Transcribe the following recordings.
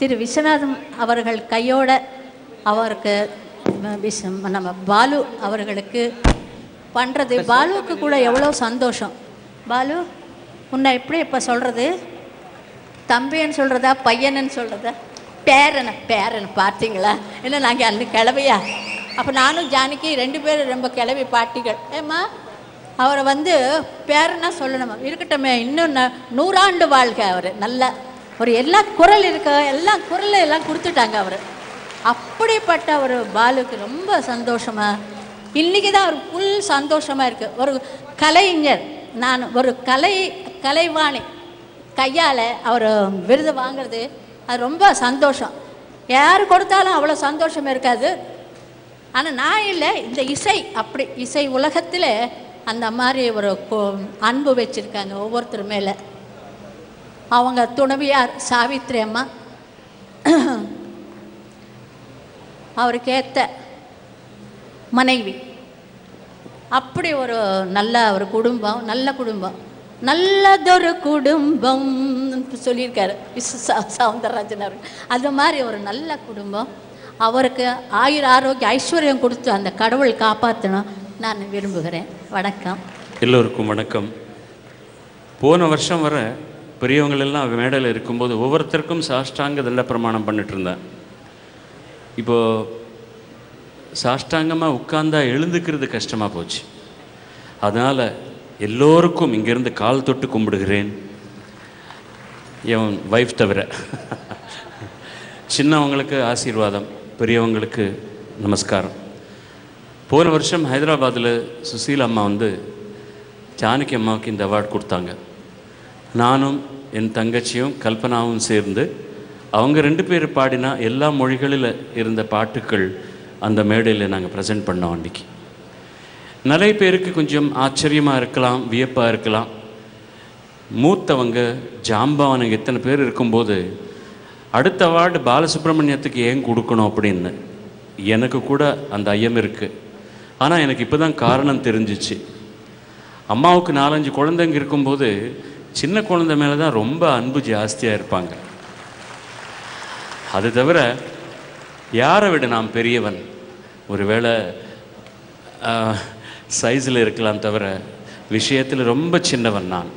திரு விஸ்வநாதம் அவர்கள் கையோட அவருக்கு நம்ம பாலு அவர்களுக்கு பண்ணுறது பாலுவுக்கு கூட எவ்வளோ சந்தோஷம். பாலு உன்னை எப்படி இப்போ சொல்கிறது தம்பின்னு சொல்கிறதா பையனுன்னு சொல்கிறதா பேரனை பேரனை பார்த்தீங்களா? என்ன நாங்கள் அந்த கிளவையா அப்போ நானும் ஜானகி ரெண்டு பேரும் ரொம்ப கிளவி பாட்டிகள். ஏம்மா? அவரை வந்து பேரனாக சொல்லணுமா? இருக்கட்டுமே இன்னும் நூறாண்டு வாழ்க அவர். நல்ல ஒரு எல்லா குரல் இருக்க எல்லா குரல் எல்லாம் கொடுத்துட்டாங்க அவர். அப்படிப்பட்ட ஒரு பாலுக்கு ரொம்ப சந்தோஷமா இன்னைக்கு தான் ஒரு ஃபுல் சந்தோஷமா இருக்கு. ஒரு கலைஞர் நான் ஒரு கலை கலைவாணி கையால் அவர் விருது வாங்குறது அது ரொம்ப சந்தோஷம். யார் கொடுத்தாலும் அவ்வளோ சந்தோஷம் இருக்காது. ஆனால் நான் இல்லை இந்த இசை அப்படி இசை உலகத்தில் அந்த மாதிரி ஒரு கொ- அன்பு வச்சுருக்காங்க ஒவ்வொருத்தர் மேலே அவங்க துணவியார் சாவித்ரி அம்மா. அவருக்கு ஏற்ற மனைவி அப்படி ஒரு நல்ல ஒரு குடும்பம் நல்ல குடும்பம் நல்லதொரு குடும்பம் சொல்லியிருக்காரு. சவுந்தரராஜன் அவர். அது மாதிரி ஒரு நல்ல குடும்பம். அவருக்கு ஆயுர ஆரோக்கிய ஐஸ்வர்யம் கொடுத்து அந்த கடவுள் காப்பாற்றணும் நான் விரும்புகிறேன். வணக்கம். எல்லோருக்கும் வணக்கம். போன வருஷம் வர பெரியவங்கள் எல்லாம் மேடையில் இருக்கும்போது ஒவ்வொருத்தருக்கும் சாஷ்டாங்க தண்ட பிரமாணம் பண்ணிட்டு இருந்தேன். இப்போது சாஷ்டாங்கமாக உட்கார்ந்தா எழுந்துக்கிறது கஷ்டமாக போச்சு. அதனால் எல்லோருக்கும் இங்கேருந்து கால் தொட்டு கும்பிடுகிறேன். என் வைஃப் தவிர. சின்னவங்களுக்கு ஆசீர்வாதம் பெரியவங்களுக்கு நமஸ்காரம். போன வருஷம் ஹைதராபாத்தில் சுசீல் அம்மா வந்து ஜானகி அம்மாவுக்கு இந்த அவார்ட் கொடுத்தாங்க. நானும் என் தங்கச்சியும் கல்பனாவும் சேர்ந்து அவங்க ரெண்டு பேர் பாடினா எல்லா மொழிகளில் இருந்த பாட்டுக்கள் அந்த மேடையில் நாங்கள் ப்ரெசென்ட் பண்ணோம் அன்றைக்கி நிறைய பேருக்கு கொஞ்சம் ஆச்சரியமாக இருக்கலாம் வியப்பாக இருக்கலாம். மூத்தவங்க ஜாம்பவனுங்க இத்தனை பேர் இருக்கும்போது அடுத்த அவார்டு பாலசுப்ரமணியத்துக்கு ஏன் கொடுக்கணும் அப்படின்னு எனக்கு கூட அந்த ஐயம் இருக்குது ஆனால் எனக்கு இப்போ தான் காரணம் தெரிஞ்சிச்சு. அம்மாவுக்கு நாலஞ்சு குழந்தைங்க இருக்கும்போது சின்ன குழந்தை மேலே தான் ரொம்ப அன்பு ஜாஸ்தியாக இருப்பாங்க. அது தவிர யாரை விட நாம் பெரியவன்? ஒருவேளை சைஸில் இருக்கலாம் தவிர விஷயத்தில் ரொம்ப சின்னவன் நான்.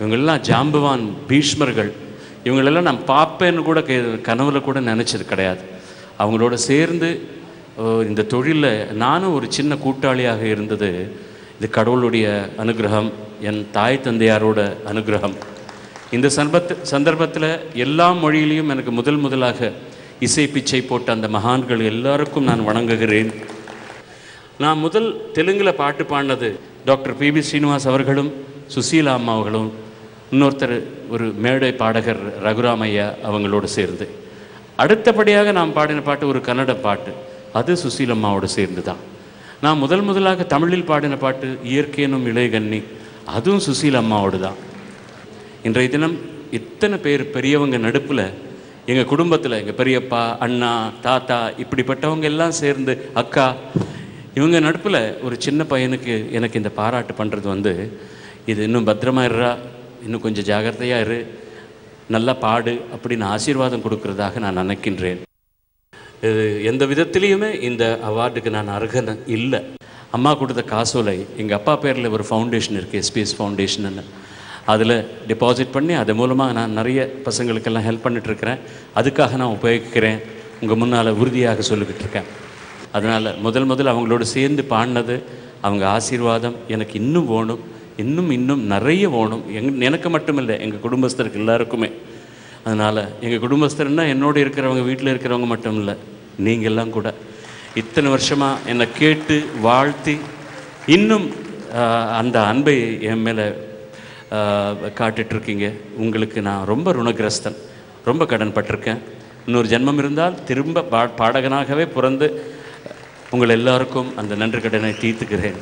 இவங்களெல்லாம் ஜாம்பவான் பீஷ்மர்கள். இவங்களெல்லாம் நான் பார்ப்பேன்னு கூட கனவுல கூட நினச்சது கிடையாது. அவங்களோட சேர்ந்து ஓ, இந்த தொழிலில் நானும் ஒரு சின்ன கூட்டாளியாக இருந்தது. இது கடவுளுடைய அனுகிரகம் என் தாய் தந்தையாரோட அனுகிரகம். இந்த சந்தர்ப்பத்து சந்தர்ப்பத்தில் எல்லா மொழியிலையும் எனக்கு முதல் முதலாக இசை பிச்சை போட்ட அந்த மகான்கள் எல்லாருக்கும் நான் வணங்குகிறேன். நான் முதல் தெலுங்கில் பாட்டு பாடினது டாக்டர் பிபி ஸ்ரீனிவாஸ் அவர்களும் சுசீலா அம்மா அவர்களும் இன்னொருத்தர் ஒரு மேடை பாடகர் ரகுராமையா அவங்களோடு சேர்ந்து. அடுத்தபடியாக நான் பாடின பாட்டு ஒரு கன்னட பாட்டு அது சுசீலம்மாவோடு சேர்ந்து தான் நான் முதல் முதலாக தமிழில் பாடின பாட்டு இயற்கையனும் இளையகன்னி அதுவும் சுசீல் அம்மாவோடு தான். இன்றைய தினம் இத்தனை பேர் பெரியவங்க நடுப்பில் எங்கள் குடும்பத்தில் எங்கள் பெரியப்பா அண்ணா தாத்தா இப்படிப்பட்டவங்க எல்லாம் சேர்ந்து அக்கா இவங்க நடுப்பில் ஒரு சின்ன பையனுக்கு எனக்கு இந்த பாராட்டு பண்ணுறது வந்து இது இன்னும் பத்திரமா இருறா? இன்னும் கொஞ்சம் ஜாகிரதையாக இரு. நல்லா பாடு அப்படின்னு ஆசீர்வாதம் கொடுக்கறதாக நான் நினைக்கின்றேன். எந்த விதத்திலையுமே இந்த அவார்டுக்கு நான் அருகன இல்லை. அம்மா கொடுத்த காசோலை எங்கள் அப்பா பேரில் ஒரு ஃபவுண்டேஷன் இருக்குது எஸ்பிஎஸ் ஃபவுண்டேஷன்னு அதில் டெபாசிட் பண்ணி அது மூலமாக நான் நிறைய பசங்களுக்கெல்லாம் ஹெல்ப் பண்ணிட்டுருக்கிறேன். அதுக்காக நான் உபயோகிக்கிறேன். உங்கள் முன்னால் உறுதியாக சொல்லிக்கிட்டு இருக்கேன் அதனால் முதல் முதல் அவங்களோட சேர்ந்து பாடினது அவங்க ஆசீர்வாதம் எனக்கு இன்னும் வேணும் இன்னும் இன்னும் நிறைய வேணும் எங் எனக்கு மட்டும் இல்லை எங்கள் குடும்பஸ்தருக்கு எல்லாருக்குமே. அதனால் எங்கள் குடும்பஸ்தர்னால் என்னோடு இருக்கிறவங்க வீட்டில் இருக்கிறவங்க மட்டும் இல்லை நீங்கள்லாம் கூட. இத்தனை வருஷமாக என்னை கேட்டு வாழ்த்தி இன்னும் அந்த அன்பை என் மேலே காட்டிட்ருக்கீங்க உங்களுக்கு நான் ரொம்ப ருணகிரஸ்தன். ரொம்ப கடன்பட்டிருக்கேன். இன்னொரு ஜென்மம் இருந்தால் திரும்ப பா பாடகனாகவே பிறந்து உங்கள் எல்லாருக்கும் அந்த நன்றி கடனை தீர்த்துக்கிறேன்.